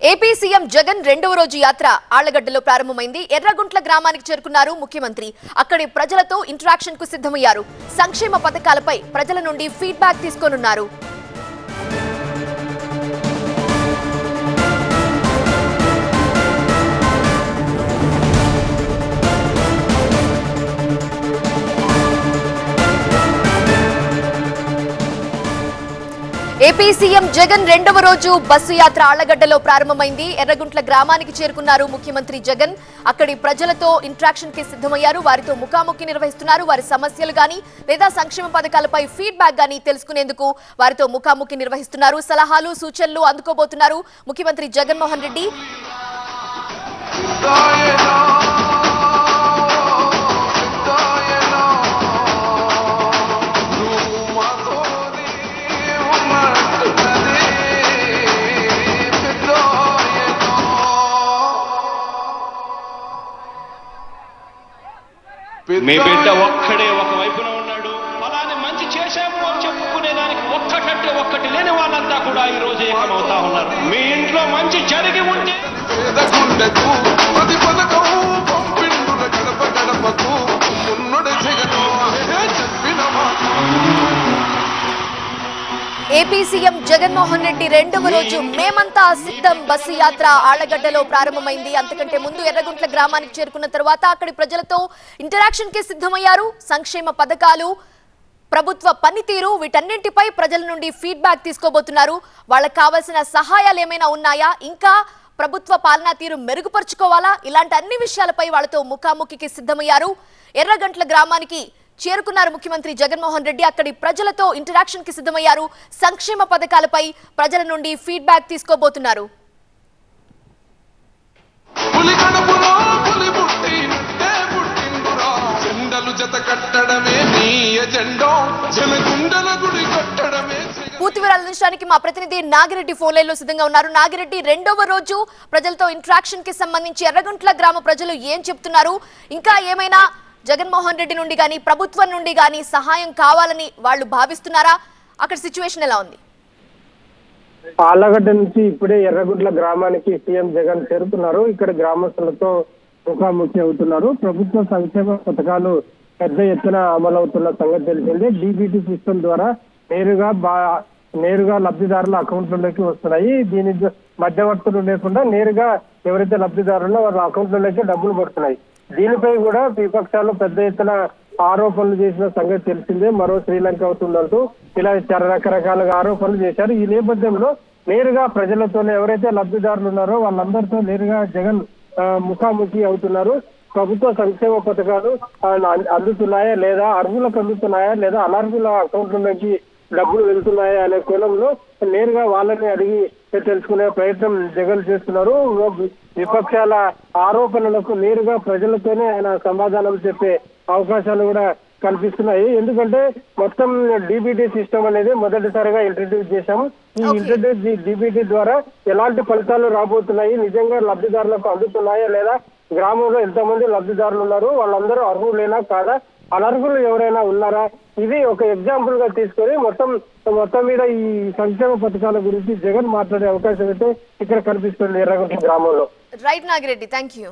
AP CM Jagan రెండవ రోజు యాత్ర ఆళ్ళగడ్డలో ప్రారంభమైంది. ఎర్రగుంట్ల గ్రామానికి చేరుకున్నారు ముఖ్యమంత్రి. అక్కడి ప్రజలతో ఇంటరాక్షన్కు సిద్ధమయ్యారు. సంక్షేమ పథకాలపై ప్రజల నుండి ఫీడ్బ్యాక్ తీసుకోనున్నారు. ఏపీ సీఎం జగన్ రెండవ రోజు బస్సు యాత్ర ఆళ్ళగడ్డలో ప్రారంభమైంది. ఎర్రగుంట్ల గ్రామానికి చేరుకున్నారు ముఖ్యమంత్రి జగన్. అక్కడి ప్రజలతో ఇంట్రాక్షన్కి సిద్ధమయ్యారు. వారితో ముఖాముఖి నిర్వహిస్తున్నారు. వారి సమస్యలు గాని లేదా సంక్షేమ పథకాలపై ఫీడ్బ్యాక్ గాని తెలుసుకునేందుకు వారితో ముఖాముఖి నిర్వహిస్తున్నారు. సలహాలు సూచనలు అందుకోబోతున్నారు ముఖ్యమంత్రి జగన్మోహన్ రెడ్డి. మీ బిడ్డ ఒక్కడే ఒక వైపున ఉన్నాడు. అలానే మంచి చేశాము అని చెప్పుకునే దానికి ఒక్కటంటే ఒక్కటి లేని వాళ్ళంతా కూడా ఈ రోజు ఏకమవుతా ఉన్నారు. మీ ఇంట్లో మంచి జరిగి ఉంటే ఏపీ సీఎం జగన్మోహన్ రెడ్డి రెండవ రోజు మేమంతా సిద్ధం. బస్సు యాత్ర ఆళ్ళగడ్డలో ప్రారంభమైంది. అంతకంటే ముందు ఎర్రగుంట్ల గ్రామానికి చేరుకున్న తర్వాత అక్కడి ప్రజలతో ఇంటరాక్షన్కి సిద్ధమయ్యారు. సంక్షేమ పథకాలు ప్రభుత్వ పనితీరు వీటన్నింటిపై ప్రజల నుండి ఫీడ్బ్యాక్ తీసుకోబోతున్నారు. వాళ్ళకి కావాల్సిన సహాయాలు ఏమైనా ఉన్నాయా? ఇంకా ప్రభుత్వ పాలనా తీరు మెరుగుపరుచుకోవాలా? ఇలాంటి అన్ని విషయాలపై వాళ్ళతో ముఖాముఖికి సిద్ధమయ్యారు. ఎర్రగంట్ల గ్రామానికి చేరుకున్నారు ముఖ్యమంత్రి జగన్మోహన్ రెడ్డి. అక్కడి ప్రజలతో ఇంటరాక్షన్కి సిద్ధమయ్యారు. సంక్షేమ పథకాలపై ప్రజల నుండి ఫీడ్బ్యాక్ తీసుకోబోతున్నారు. పూర్తి వివరాలు అందించడానికి మా ప్రతినిధి నాగిరెడ్డి ఫోన్ లైన్లో సిద్ధంగా ఉన్నారు. నాగిరెడ్డి రెండవ రోజు ప్రజలతో ఇంటరాక్షన్కి సంబంధించి ఎర్రగుంట్ల గ్రామ ప్రజలు ఏం చెప్తున్నారు? ఇంకా ఏమైనా జగన్మోహన్ రెడ్డి నుండి కానీ ప్రభుత్వం నుండి కానీ సహాయం కావాలని వాళ్ళు భావిస్తున్నారా? అక్కడ సిచ్యువేషన్ ఎలా ఉంది? ఆళ్ళగడ్డ నుంచి ఇప్పుడే ఎర్రగుడ్ల గ్రామానికి సీఎం జగన్ చేరుకున్నారు ఇక్కడ గ్రామస్తులతో ముఖాముఖి అవుతున్నారు. ప్రభుత్వ సంక్షేమ పథకాలు పెద్ద ఎత్తున అమలవుతున్న సంగతి తెలిసిందే. డీబీటీ సిస్టమ్ ద్వారా నేరుగా బా నేరుగా లబ్ధిదారుల అకౌంట్లలోకి వస్తున్నాయి. దీని మధ్యవర్తులు లేకుండా నేరుగా ఎవరైతే లబ్ధిదారులో వాళ్ళ అకౌంట్లలోకి డబ్బులు పడుతున్నాయి. దీనిపై కూడా విపక్షాలు పెద్ద ఎత్తున ఆరోపణలు చేసిన సంగతి తెలిసిందే. మరో శ్రీలంక అవుతుందంటూ ఇలా చాలా రకరకాలుగా ఆరోపణలు చేశారు. ఈ నేపథ్యంలో నేరుగా ప్రజలతోనే ఎవరైతే లబ్ధిదారులు ఉన్నారో వాళ్ళందరితో నేరుగా జగన్ ముఖాముఖి అవుతున్నారు. ప్రభుత్వ సంక్షేమ పథకాలు అందుతున్నాయా లేదా అర్హులకు అందుతున్నాయా లేదా అనర్హుల అకౌంట్లలోకి డబ్బులు వెళ్తున్నాయా అనే కోణంలో నేరుగా వాళ్ళని అడిగి తెలుసుకునే ప్రయత్నం జగన్ చేస్తున్నారు. విపక్షాల ఆరోపణలకు నేరుగా ప్రజలతోనే ఆయన సమాధానం చెప్పే అవకాశాలు కూడా కల్పిస్తున్నాయి. ఎందుకంటే మొత్తం డిబిటీ సిస్టమ్ అనేది మొదటిసారిగా ఇంట్రడ్యూస్ చేశాము. ఈ. ఇంట్రడ్యూస్ డిబిటీ ద్వారా ఎలాంటి ఫలితాలు రాబోతున్నాయి నిజంగా లబ్ధిదారులకు అందుతున్నాయా లేదా గ్రామంలో ఎంతమంది లబ్ధిదారులు ఉన్నారు వాళ్ళందరూ అర్హులేనా కాదా అనర్హులు ఎవరైనా ఉన్నారా? ఇది ఒక ఎగ్జాంపుల్గా తీసుకొని మొత్తం మొత్తం మీద ఈ సంక్షేమ పథకాల గురించి జగన్ మాట్లాడే అవకాశం అయితే ఇక్కడ కనిపిస్తుంది ఎర్రగుంట గ్రామంలో. Right Nagireddy thank you